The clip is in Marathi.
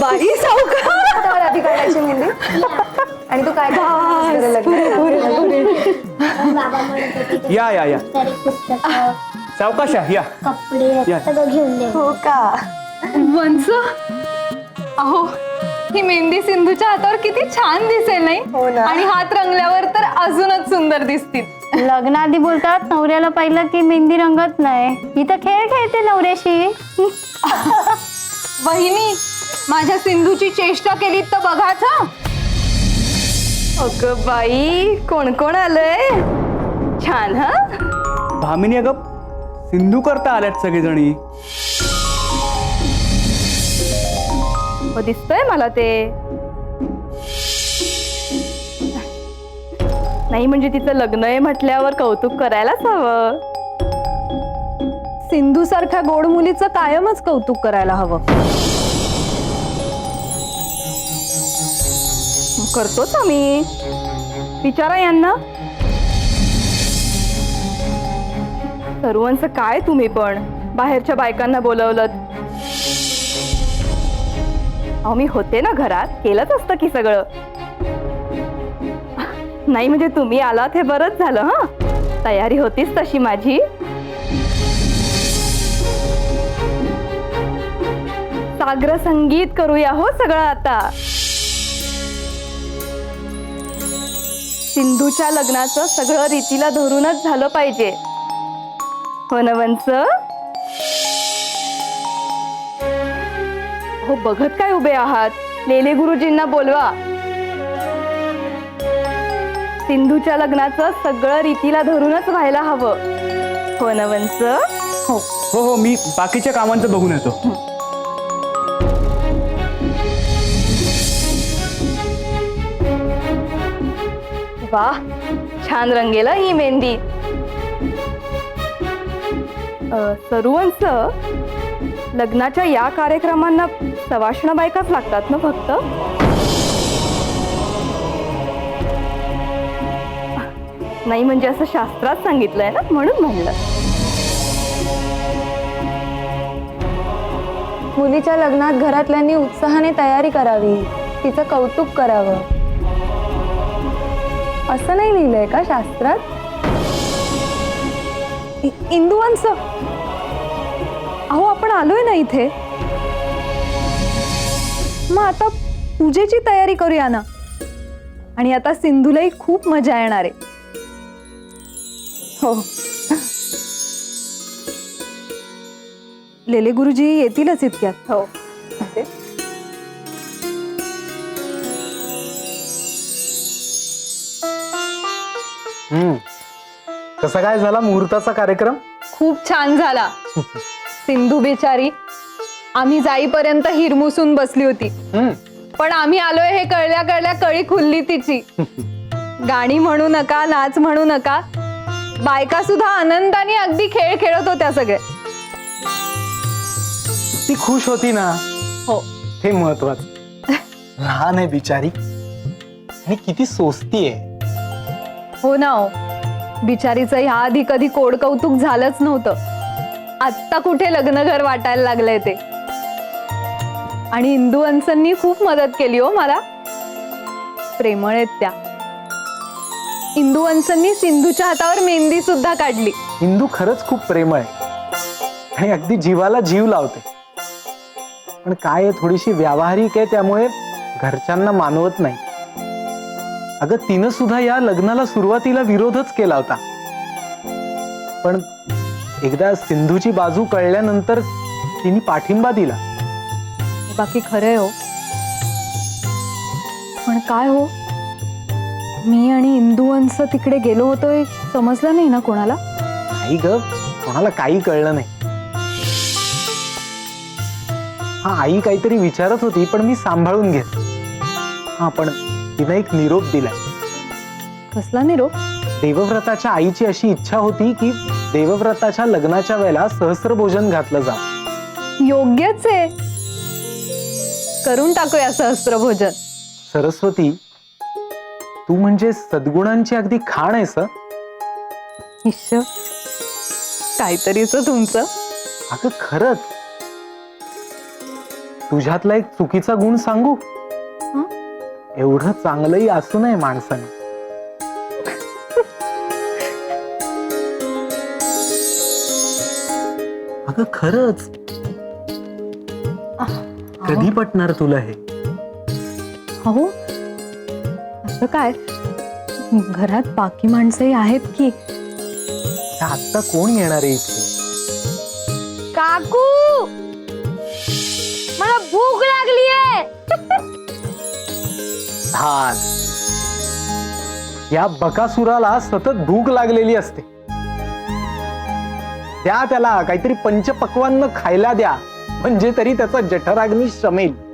बाई सावकार. आता आधी काढायची मेहंदी? आणि तू काय या या या. तरी पुस्तक सावकाश या कपडे. सगळं घेऊन दे. हो का? वंस अहो ही मेहंदी सिंधूच्या हातावर किती छान दिसेल नाही? हो ना. आणि हात रंगल्यावर तर अजूनच सुंदर दिसतील. लग्नाआधी बोलतात नवऱ्याला पाहिलं की मेहंदी रंगत नाही. ही तर खेळ खेळते नवऱ्याशी. वहिनी माझ्या सिंधूची चेष्टा केली तर बघाच. अगं बाई कोण कोण आलंय? छान हा? भामिनी अगं सिंधू करता आल्यात सगळेजणी. दिसतोय मला ते. नाही म्हणजे तिचं लग्न आहे म्हटल्यावर कौतुक करायलाच हवं. सिंधू सारख्या गोड मुलीचं कायमच कौतुक करायला हवं. करतोच आम्ही. विचारा यांना. सर्वांचं काय तुम्ही पण? बाहेरच्या बायकांना बोलवलं अहो मी होते ना घरात? केलंच असतं की सगळं? नाही म्हणजे तुम्ही आलात हे बरंच झालं हा? तयारी होतीच तशी माझी? साग्र संगीत करूया हो सगळं आता. सिंधूच्या लग्नाचं सगळं रीतीला धरूनच झालं पाहिजे. हो ना वंच हो बघत काय उभे आहात? लेले गुरुजींना बोलवा. सिंधूच्या लग्नाचं सगळं रीतीला धरूनच व्हायला हवं. हो ना वंच हो हो हो मी बाकीच्या कामांचं बघून येतो. वा छान रंगेल ही मेहंदी. सरुवंच लग्नाच्या या कार्यक्रमांना सवाष्ण बायकाच लागतात ना फक्त? नाही म्हणजे असं शास्त्रात सांगितलंय ना म्हणून म्हणलं. मुलीच्या लग्नात घरातल्यांनी उत्साहाने तयारी करावी. तिचं कौतुक करावं. असं नाही लिहिलंय का शास्त्रात? इ- अहो आपण आलोय ना इथे. मग आता पूजेची तयारी करूया ना. आणि आता सिंधूलाही खूप मजा येणार आहे. हो. लेले गुरुजी येतीलच इतक्यात. हो. हम्म. कसा काय झाला मुहूर्ताचा कार्यक्रम? खूप छान झाला. सिंधू बिचारी आम्ही जाईपर्यंत हिरमुसून बसली होती. हम्म. पण आम्ही आलोय हे कळल्या कळल्या कळी खुलली तिची. गाणी म्हणू नका नाच म्हणू नका बायका सुद्धा आनंदाने अगदी खेळ खेळत होत्या सगळे. ती खुश होती ना? हो. हे महत्वाचं. लहान आहे बिचारी. आणि किती सोसती आहे. हो ना हो. बिचारीचं ह्या आधी कधी कोड कौतुक झालंच नव्हतं. आत्ता कुठे लग्न घर वाटायला लागलंय ते. आणि इंदू अंसांनी खूप मदत केली हो मला. प्रेमळ आहेत त्या. इंदू अंसांनी सिंधूच्या हातावर मेहंदी सुद्धा काढली. हिंदू खरंच खूप प्रेमळ आहे. आणि अगदी जीवाला जीव लावते. पण काय आहे थोडीशी व्यावहारिक आहे त्यामुळे घरच्यांना मानवत नाही. अगं तिनं सुद्धा या लग्नाला सुरुवातीला विरोधच केला होता. पण एकदा सिंधूची बाजू कळल्यानंतर तिने पाठिंबा दिला. बाकी खरंय हो. पण काय हो? मी आणि इंदू अंस तिकडे गेलो होतोय समजलं नाही ना कोणाला? नाही ग कोणाला काही कळलं नाही. हा आई काहीतरी विचारत होती पण मी सांभाळून घेत. हा पण तिनं एक निरोप दिलाय. कसला निरोप? देवव्रताच्या आईची अशी इच्छा होती की देवव्रताच्या लग्नाच्या वेळेला सहस्र भोजन घातलं जा योग्यच आहे. करून टाकूया सहस्त्र भोजन. सरस्वती तू म्हणजे सद्गुणांची अगदी खाण आहेस हं. काहीतरीच तुमचं. अगं खरंच. तुझ्यातला एक चुकीचा गुण सांगू? एवढं चांगलंही असू नये माणसाने. अगं खरंच. कधी पटणार तुला हे? अहो असं काय? घरात बाकी माणसंही आहेत की? आता कोण येणार आहे इथे? काकू! छान या बकासुराला सतत भूक लागलेली असते. त्या त्याला काहीतरी पंचपक्वान्न खायला द्या. म्हणजे तरी त्याचा जठराग्नी शमेल.